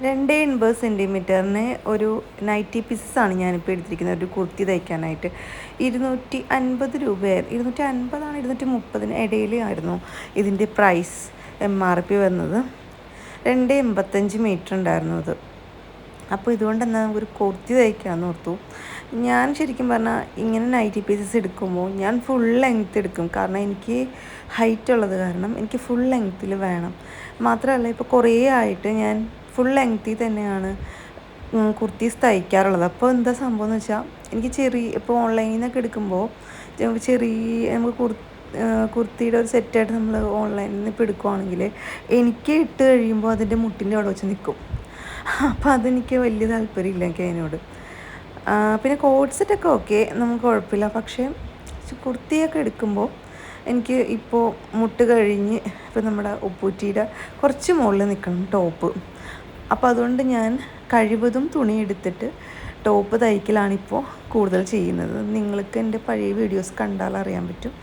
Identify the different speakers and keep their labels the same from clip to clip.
Speaker 1: രണ്ട് എൺപത് സെന്റിമീറ്ററിന് ഒരു നൈറ്റി പീസസാണ് ഞാനിപ്പോൾ എടുത്തിരിക്കുന്നത്. ഒരു കുർത്തി തയ്ക്കാനായിട്ട്. ഇരുന്നൂറ്റി അൻപത് രൂപയായിരുന്നു. ഇരുന്നൂറ്റി അൻപതാണ് ഇരുന്നൂറ്റി മുപ്പതിന് ഇടയിലായിരുന്നു ഇതിന്റെ പ്രൈസ് എം ആർ പി വന്നത്. രണ്ട് എൺപത്തഞ്ച് മീറ്റർ ഉണ്ടായിരുന്നു അത്. അപ്പോൾ ഇതുകൊണ്ട് എന്നാൽ ഒരു കുർത്തി തയ്ക്കാമെന്ന് ഓർത്തു. ഞാൻ ശരിക്കും പറഞ്ഞാൽ ഇങ്ങനെ നൈറ്റി പീസസ് എടുക്കുമ്പോൾ ഞാൻ ഫുൾ ലെങ്ത്ത് എടുക്കും. കാരണം എനിക്ക് ഹൈറ്റ് ഉള്ളത് കാരണം എനിക്ക് ഫുൾ ലെങ്ത്തിൽ വേണം. മാത്രമല്ല ഇപ്പോൾ കുറേ ആയിട്ട് ഞാൻ ഫുൾ ലെങ്ത്തിൽ തന്നെയാണ് കുർത്തീസ് തയ്ക്കാറുള്ളത്. അപ്പോൾ എന്താ സംഭവം എന്ന് വെച്ചാൽ എനിക്ക് ചെറിയ ഇപ്പോൾ ഓൺലൈനിൽ നിന്നൊക്കെ എടുക്കുമ്പോൾ ചെറിയ നമുക്ക് കുർ കുർത്തിയുടെ ഒരു സെറ്റായിട്ട് നമ്മൾ ഓൺലൈനിൽ നിന്ന് ഇപ്പോൾ എടുക്കുവാണെങ്കിൽ എനിക്ക് ഇട്ട് കഴിയുമ്പോൾ അതിന്റെ മുട്ടിന്റെ അവിടെ വെച്ച് നിൽക്കും അപ്പോൾ അതെനിക്ക് വലിയ താല്പര്യമില്ല എനിക്ക് അതിനോട്. പിന്നെ കോഡ് സെറ്റൊക്കെ ഓക്കെ നമുക്ക് കുഴപ്പമില്ല. പക്ഷേ കുർത്തിയൊക്കെ എടുക്കുമ്പോൾ എനിക്ക് ഇപ്പോൾ മുട്ട് കഴിഞ്ഞ് ഇപ്പോൾ നമ്മുടെ ഉപ്പൂറ്റിയുടെ കുറച്ച് മുകളിൽ നിൽക്കണം ടോപ്പ് അപ്പോൾ അതുകൊണ്ട് ഞാൻ കഴിവതും തുണി എടുത്തിട്ട് ടോപ്പ് തയ്ക്കലാണിപ്പോൾ കൂടുതൽ ചെയ്യുന്നത്. നിങ്ങൾക്ക് എന്റെ പഴയ വീഡിയോസ് കണ്ടാൽ അറിയാൻ പറ്റും.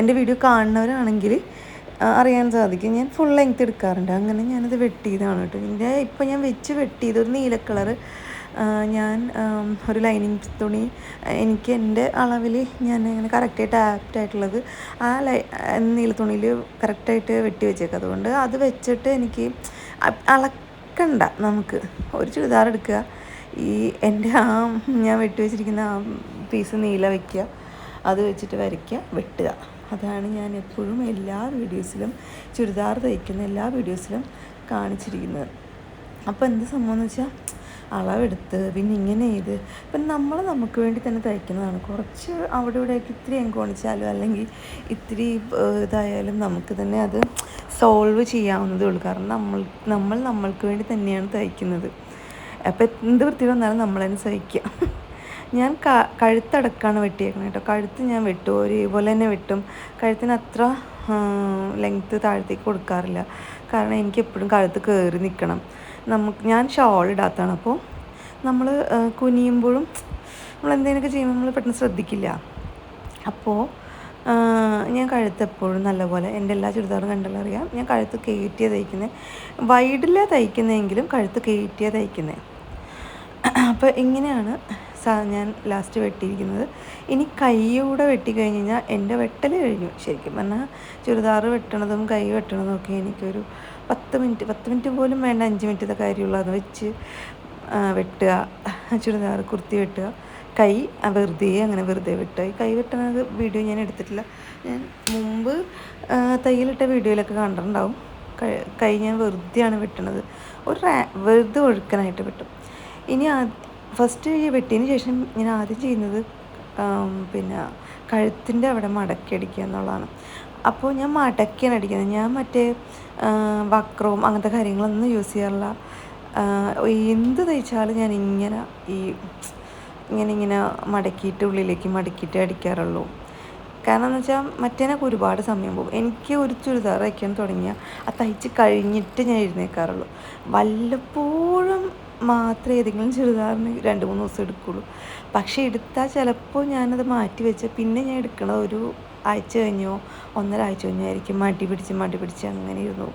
Speaker 1: എന്റെ വീഡിയോ കാണുന്നവരാണെങ്കിൽ അറിയാൻ സാധിക്കും. ഞാൻ ഫുൾ ലെങ്ത് എടുക്കാറുണ്ട്. അങ്ങനെ ഞാനത് വെട്ടിയതാണ് കേട്ടോ. ഇതിന്റെ ഇപ്പോൾ ഞാൻ വെച്ച് വെട്ടിയത് ഒരു നീല കളറ് ഞാൻ ഒരു ലൈനിങ് തുണി. എനിക്ക് എന്റെ അളവിൽ ഞാൻ ഇങ്ങനെ കറക്റ്റായിട്ട് ആപ്റ്റായിട്ടുള്ളത് ആ ലൈ നീല തുണിയിൽ കറക്റ്റായിട്ട് വെട്ടി വെച്ചേക്കാം. അതുകൊണ്ട് അത് വെച്ചിട്ട് എനിക്ക് അളക്കണ്ട നമുക്ക്. ഒരു ചുരിദാർ എടുക്കുക. ഈ എന്റെ ആ ഞാൻ വെട്ടി വെച്ചിരിക്കുന്ന ആ പീസ് നീല വയ്ക്കുക അത് വെച്ചിട്ട് വരയ്ക്കുക വെട്ടുക. അതാണ് ഞാൻ എപ്പോഴും എല്ലാ വീഡിയോസിലും ചുരിദാർ തയ്ക്കുന്ന എല്ലാ വീഡിയോസിലും കാണിച്ചിരിക്കുന്നത്. അപ്പോൾ എന്ത് സംഭവം എന്ന് വെച്ചാൽ അളവെടുത്ത് പിന്നെ ഇങ്ങനെ ചെയ്ത് ഇപ്പം നമ്മൾ നമുക്ക് വേണ്ടി തന്നെ തയ്ക്കുന്നതാണ്. കുറച്ച് അവിടെ ഇവിടെയൊക്കെ ഇത്തിരി എങ്കോണിച്ചാലും അല്ലെങ്കിൽ ഇത്തിരി ഇതായാലും നമുക്ക് തന്നെ അത് സോൾവ് ചെയ്യാവുന്നതേ ഉള്ളൂ. കാരണം നമ്മൾ നമ്മൾ നമ്മൾക്ക് വേണ്ടി തന്നെയാണ് തയ്ക്കുന്നത്. അപ്പോൾ എന്ത് വൃത്തി വന്നാലും നമ്മൾ തന്നെ സഹിക്കുക ഞാൻ കഴുത്തടക്കാണ് വെട്ടിയേക്കുന്നത് കേട്ടോ കഴുത്ത് ഞാൻ വെട്ടും. ഒരേപോലെ തന്നെ വെട്ടും. കഴുത്തിന് അത്ര ലെങ്ത്ത് താഴത്തേക്ക് കൊടുക്കാറില്ല. കാരണം എനിക്ക് എപ്പോഴും കഴുത്ത് കയറി നിൽക്കണം നമുക്ക് ഞാൻ ഷോൾ ഇടാത്തതാണ് അപ്പോൾ നമ്മൾ കുനിയുമ്പോഴും നമ്മൾ എന്തെങ്കിലുമൊക്കെ ചെയ്യുമ്പോൾ നമ്മൾ പെട്ടെന്ന് ശ്രദ്ധിക്കില്ല. അപ്പോൾ ഞാൻ കഴുത്ത് എപ്പോഴും നല്ലപോലെ എന്റെ എല്ലാ ചുരിദാറും കണ്ടാലും അറിയാം. ഞാൻ കഴുത്ത് കയറ്റിയാണ് തയ്ക്കുന്നത് വൈഡിലാണ് തയ്ക്കുന്നതെങ്കിലും കഴുത്ത് കയറ്റിയാണ് തയ്ക്കുന്നത് അപ്പോൾ ഇങ്ങനെയാണ് ഞാൻ ലാസ്റ്റ് വെട്ടിയിരിക്കുന്നത്. ഇനി കൈയൂടെ വെട്ടി കഴിഞ്ഞ് കഴിഞ്ഞാൽ എന്റെ വെട്ടൽ കഴിഞ്ഞു ശരിക്കും പറഞ്ഞാൽ ചുരിദാർ വെട്ടണതും കൈ വെട്ടണതും ഒക്കെ എനിക്കൊരു പത്ത് മിനിറ്റ് പത്ത് മിനിറ്റ് പോലും വേണ്ട അഞ്ച് മിനിറ്റത്തെ കാര്യമുള്ളൂ അത് വെച്ച് വെട്ടുക ചുരിദാർ കുർത്തി വെട്ടുക. കൈ വെറുതെ അങ്ങനെ വെറുതെ വെട്ടുക ഈ കൈ വെട്ടുന്നത് വീഡിയോ ഞാൻ എടുത്തിട്ടില്ല. ഞാൻ മുമ്പ് തയ്യലിട്ട വീഡിയോയിലൊക്കെ കണ്ടിട്ടുണ്ടാവും. കൈ ഞാൻ വെറുതെയാണ് വെട്ടണത്. ഒരു വെറുതെ ഒഴുക്കനായിട്ട് വെട്ടും. ഇനി ഫസ്റ്റ് ഈ വെട്ടിയതിന് ശേഷം ഞാൻ ആദ്യം ചെയ്യുന്നത് പിന്നെ കഴുത്തിന്റെ അവിടെ മടക്കി അടിക്കുക എന്നുള്ളതാണ്. അപ്പോൾ ഞാൻ മടക്കിയാണ് അടിക്കുന്നത്. ഞാൻ മറ്റേ വക്രവും അങ്ങനത്തെ കാര്യങ്ങളൊന്നും യൂസ് ചെയ്യാറില്ല. എന്ത് തയ്ച്ചാലും ഞാൻ ഇങ്ങനെ ഈ ഇങ്ങനെ ഇങ്ങനെ മടക്കിയിട്ട് ഉള്ളിലേക്ക് മടക്കിയിട്ട് അടിക്കാറുള്ളൂ. കാരണം എന്ന് വെച്ചാൽ മറ്റേനൊക്കെ ഒരുപാട് സമയം പോകും. എനിക്ക് ഒരു ചുരിദാർ തയ്ക്കാൻ തുടങ്ങിയാൽ അത് തയ്ച്ച് കഴിഞ്ഞിട്ട് ഞാൻ എഴുന്നേക്കാറുള്ളൂ. വല്ലപ്പോഴും മാത്രമേ ഏതെങ്കിലും ചുരിദാറിന് രണ്ട് മൂന്ന് ദിവസം എടുക്കുള്ളൂ. പക്ഷേ എടുത്താൽ ചിലപ്പോൾ ഞാനത് മാറ്റി വെച്ച് പിന്നെ ഞാൻ എടുക്കണ ഒരു ആഴ്ച കഴിഞ്ഞോ ഒന്നരാഴ്ച കഴിഞ്ഞോ ആയിരിക്കും. മടി പിടിച്ച് മടി പിടിച്ച് അങ്ങനെ ഇരുന്നു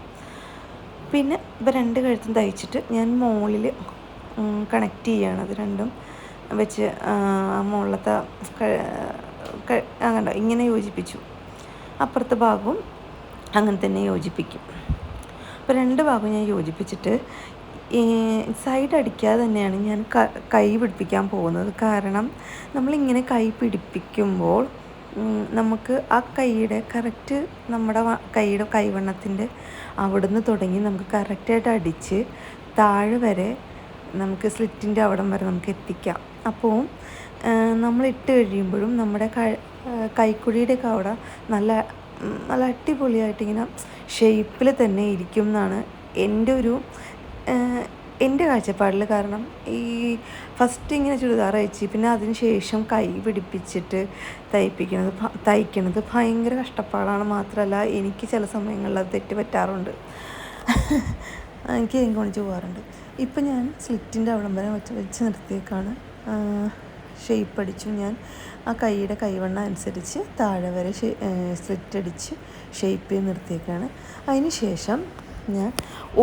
Speaker 1: പിന്നെ ഇപ്പം രണ്ട് കഴുത്തും തയ്ച്ചിട്ട് ഞാൻ മുകളിൽ കണക്ട് ചെയ്യുകയാണ് അത് രണ്ടും വെച്ച് മുകളിലത്തെ അങ്ങനെ ഇങ്ങനെ യോജിപ്പിച്ചു. അപ്പുറത്തെ ഭാഗവും അങ്ങനെ തന്നെ യോജിപ്പിക്കും. അപ്പോൾ രണ്ട് ഭാഗവും ഞാൻ യോജിപ്പിച്ചിട്ട് സൈഡ് അടിക്കാതെ തന്നെയാണ് ഞാൻ കൈ പിടിപ്പിക്കാൻ പോകുന്നത്. കാരണം നമ്മളിങ്ങനെ കൈ പിടിപ്പിക്കുമ്പോൾ നമുക്ക് ആ കൈയുടെ കറക്റ്റ് നമ്മുടെ കൈയുടെ കൈവണ്ണത്തിന്റെ അവിടുന്ന് തുടങ്ങി നമുക്ക് കറക്റ്റായിട്ട് അടിച്ച് താഴെ വരെ നമുക്ക് സ്ലിറ്റിന്റെ അവിടം വരെ നമുക്ക് എത്തിക്കാം. അപ്പോൾ നമ്മൾ ഇട്ട് കഴിയുമ്പോഴും നമ്മുടെ കൈക്കുഴിയുടെ കവട നല്ല നല്ല അടിപൊളിയായിട്ട് ഇങ്ങനെ ഷേപ്പിൽ തന്നെ ഇരിക്കും എന്നാണ് എന്റെ ഒരു എന്റെ കാഴ്ചപ്പാടിൽ കാരണം ഈ ഫസ്റ്റ് ഇങ്ങനെ ചുരിദാർ അയച്ച് പിന്നെ അതിന് ശേഷം കൈ പിടിപ്പിച്ചിട്ട് തയ്പ്പിക്കുന്നത് തയ്ക്കുന്നത് ഭയങ്കര കഷ്ടപ്പാടാണ്. മാത്രമല്ല എനിക്ക് ചില സമയങ്ങളിൽ അത് തെറ്റ് പറ്റാറുണ്ട്. എനിക്ക് എങ്കോണിച്ച് പോകാറുണ്ട്. ഇപ്പം ഞാൻ സ്ലിറ്റിന്റെ അവിടം വരെ വെച്ച് വെച്ച് നിർത്തിയേക്കാണ്. ഷേപ്പ് അടിച്ചു ഞാൻ. ആ കൈയുടെ കൈവണ്ണ അനുസരിച്ച് താഴെ വരെ സ്ലിറ്റ് അടിച്ച് ഷേപ്പ് ചെയ്ത് നിർത്തിയേക്കാണ്. അതിന് ശേഷം ഞാൻ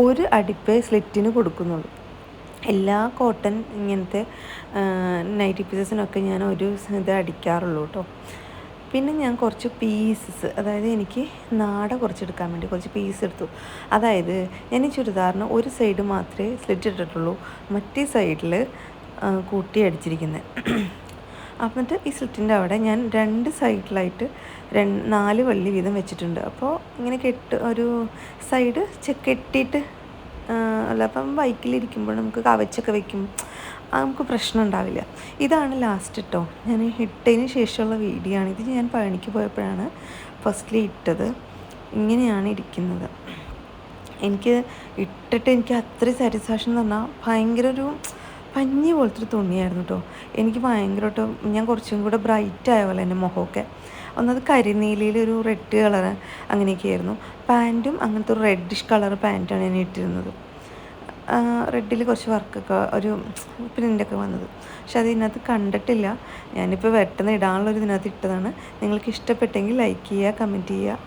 Speaker 1: ഒരു അടിപ്പേ സ്ലിറ്റിന് കൊടുക്കുന്നുള്ളൂ. എല്ലാ കോട്ടൺ ഇങ്ങനത്തെ നൈറ്റി പീസസിനൊക്കെ ഞാൻ ഒരു ഇത് അടിക്കാറുള്ളൂ കേട്ടോ പിന്നെ ഞാൻ കുറച്ച് പീസസ് അതായത് എനിക്ക് നാട കുറച്ചെടുക്കാൻ വേണ്ടി കുറച്ച് പീസ് എടുത്തു. അതായത് ഞാൻ ഈ ചുരിദാറിന് ഒരു സൈഡ് മാത്രമേ സ്ലിറ്റ് ഇട്ടിട്ടുള്ളൂ. മറ്റേ സൈഡിൽ കൂട്ടി അടിച്ചിരിക്കുന്നത് ഈ സ്ലിറ്റിന്റെ അവിടെ ഞാൻ രണ്ട് സൈഡിലായിട്ട് രണ്ട് നാല് വള്ളി വീതം വെച്ചിട്ടുണ്ട്. അപ്പോൾ ഇങ്ങനെ കെട്ട് ഒരു സൈഡ് കെട്ടിയിട്ട് അല്ല അപ്പം ബൈക്കിലിരിക്കുമ്പോൾ നമുക്ക് കവച്ചൊക്കെ വെക്കും. നമുക്ക് പ്രശ്നം ഉണ്ടാവില്ല. ഇതാണ് ലാസ്റ്റ് കേട്ടോ ഞാൻ ഇട്ടതിന് ശേഷമുള്ള വീഡിയോ ആണ് ഇത് ഞാൻ പഴനിക്ക് പോയപ്പോഴാണ് ഫസ്റ്റ്ലി ഇട്ടത്. ഇങ്ങനെയാണ് ഇരിക്കുന്നത്. എനിക്ക് ഇട്ടിട്ട് എനിക്ക് അത്ര സാറ്റിസ്ഫാക്ഷൻ എന്ന് പറഞ്ഞാൽ ഭയങ്കര ഒരു പഞ്ഞി പോലത്തെ ഒരു തുണിയായിരുന്നു കേട്ടോ എനിക്ക് ഭയങ്കരമായിട്ട് ഞാൻ കുറച്ചും കൂടെ ബ്രൈറ്റ് ആയ പോലെ എന്റെ മുഖമൊക്കെ. ഒന്നത് കരിനീലയിൽ റെഡ് കളർ അങ്ങനെയൊക്കെ ആയിരുന്നു പാന്റും അങ്ങനത്തെ ഒരു റെഡിഷ് കളർ പാന്റാണ് ഞാൻ ഇട്ടിരുന്നത്. റെഡിൽ കുറച്ച് വർക്കൊക്കെ ഒരു പ്രിന്റൊക്കെ വന്നത്. പക്ഷെ അത് ഇതിനകത്ത് കണ്ടിട്ടില്ല. ഞാനിപ്പോൾ പെട്ടെന്ന് ഇടാനുള്ളൊരു ഇതിനകത്ത് ഇട്ടതാണ്. നിങ്ങൾക്ക് ഇഷ്ടപ്പെട്ടെങ്കിൽ ലൈക്ക് ചെയ്യുക കമന്റ് ചെയ്യുക.